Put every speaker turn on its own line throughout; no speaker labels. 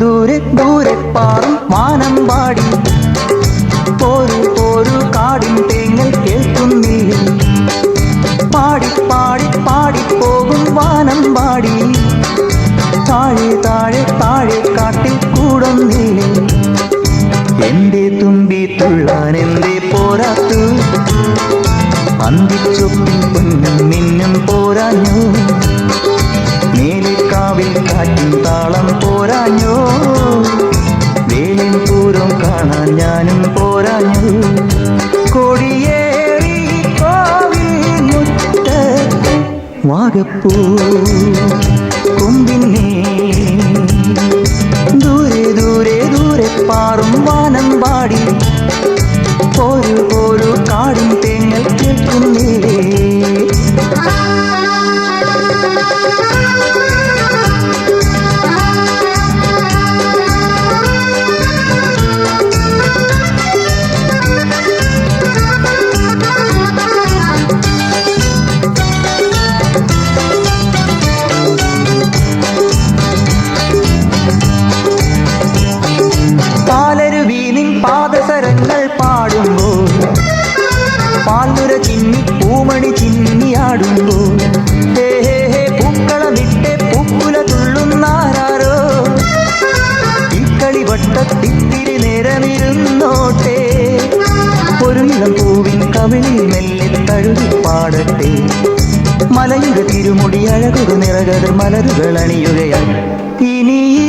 ദൂരെ ദൂരെ പാറും വാനം പാടി. പോരു പോരു കാടിൻ തേങ്ങൽ കേൾക്കുന്നീ പാടി പാടി പാടി പോകും വാനം പാടി. താഴെ താഴെ താഴെ കാട്ടിൽ നീ എന്റെ തുമ്പി തുള്ളാൻ എന്റെ പോരാത്തു? അന്തിച്ചൊപ്പിൻ പൊന്നും മിന്നും പോരാഞ്ഞു. മേലിക്കാവിൽ കാറ്റും താളം പോരാഞ്ഞോ. വേലിൻ പൂരം കാണാൻ ഞാനും പോരാഞ്ഞു. കൊടിയേറി കോവിൽ മുറ്റത്ത് വാഗപ്പൂ കൊമ്പിന്നേ ദൂരെ ദൂരെ ദൂരെ പാറും വാനം പാടി. ഒരു ഒരു കാടും തേങ്ങൽ കേൾക്കുന്നില്ലേ വട്ടത്തിത്തിരി നേരമിരുന്നോട്ടെ. ഒരു ഇളം പൂവിൻ കവിളിൽ മെല്ലെ തഴുതി പാടട്ടെ. മലയുടെ തിരുമുടി അഴകുക നിറകതിർ മലരുകൾ അണിയുകയാണ്. ഇനി ഈ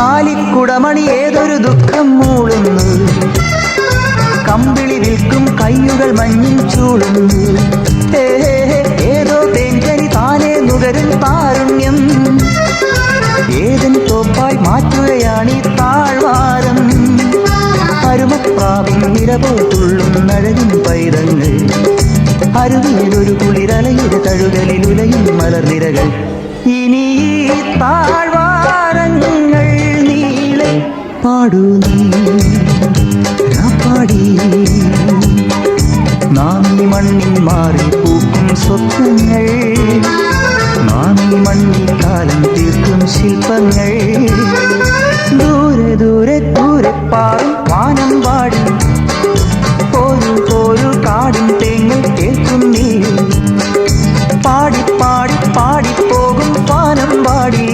കാലിക്കുടമണി ഏതൊരു ദുഃഖം മൂളുന്നു. കമ്പിളി വിൽക്കും കയ്യുകൾ മഞ്ഞിൻ ചൂളുന്നു. ഏതോ തേങ്കരി താനേ നുകരും താരുണ്യം. ഏതൻ തോപ്പായി മാറ്റുകയാണ് ഈ താഴ്വാരം. അരുമപ്രാവിൻ നിരപോട്ടുള്ളും തുള്ളും നഴകിൻ പൈതങ്ങൾ. അരുവിയിലൊരു കുളിരലയുടെ തഴുകലിൽ ഉലയും മലർനിരകൾ. ഇനി താഴ്വാരങ്ങൾ പാടൂ. നീ പാടി നാം ഈ മണ്ണിൽ മാറി പൂക്കും സ്വപ്നങ്ങൾ. നാം ഈ മണ്ണിൽ കാലം തീർക്കും ശില്പങ്ങൾ. ദൂരെ ദൂരെ ദൂരെ പാറും വാനം പാടി. പോരും ഒരു കാടും തേങ്ങൽ കേൾക്കുന്നീ പാടി പാടി പാടി പോകും പാനം പാടി.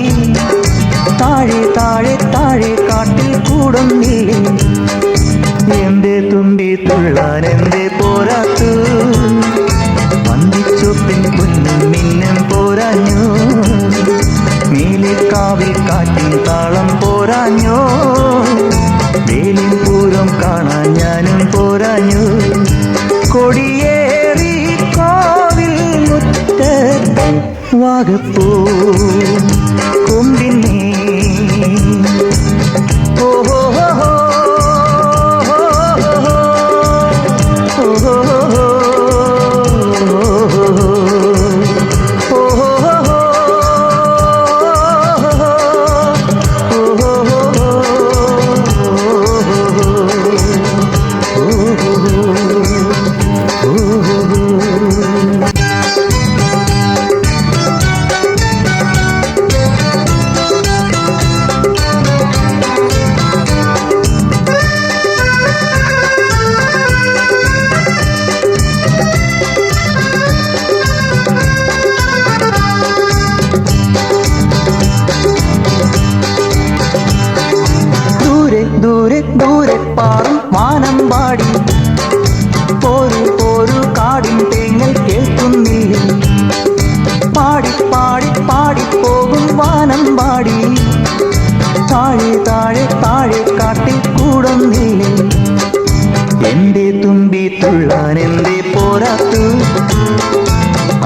താഴെ എന്റെ പോരാത്തു? വന്ദിച്ചൊപ്പിൻ കുഞ്ഞും മിന്നും പോരാഞ്ഞു. മേലിക്കാവിൽ കാറ്റിൻ താളം പോരാഞ്ഞോ. വേലിൻ പൂരം കാണാൻ ഞാനും പോരാഞ്ഞു. കൊടിയേറി കോവിൽ മുറ്റത്ത് വാഗപ്പൂ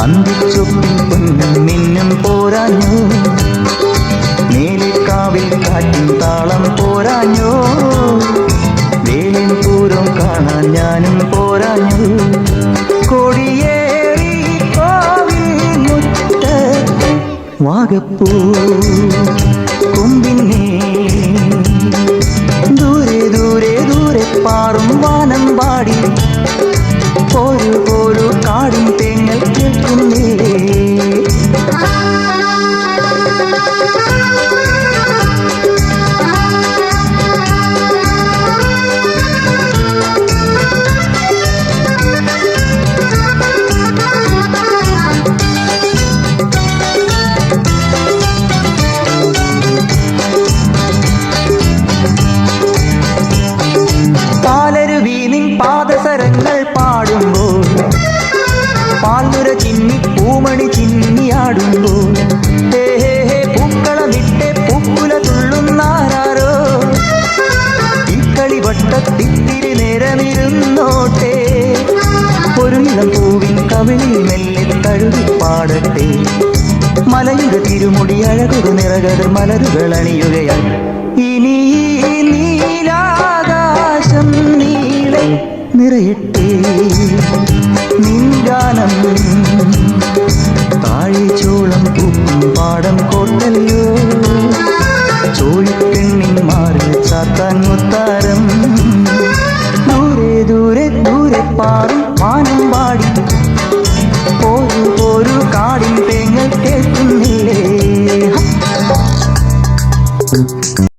അന്തിച്ചൊപ്പിൻ പൊന്നും മിന്നും പോരാഞ്ഞു. മേലിക്കാവിൽ കാറ്റിൻ താളം പോരാഞ്ഞു. വേലിൻ പൂരം കാണാൻ ഞാനും പോരാഞ്ഞു. കൊടിയേറി മുറ്റ വാഗപ്പൂ കൊമ്പിന്നേ ദൂരെ ദൂരെ ദൂരെ പാറും വാനം പാടി. ഒരു ഒരു കാടും തേങ്ങൽ പാലരുവി നിൻ പാദസരങ്ങൾ പൂമണി ചിന്നിയാടുന്നു ഹേ ഹേ പൂക്കുല തുള്ളുന്നാരോ ഇക്കളി വട്ടത്തിത്തിരി നേരമിരുന്നോട്ടെ. നിലം പൂവിൻ കവിളിൽ മെല്ലെ തഴുതി പാടട്ടെ. മലയുടെ തിരുമുടി അഴകൊരു നിറകതിർ മലരുകൾ അണിയുകയാണ് ഇനി ഈ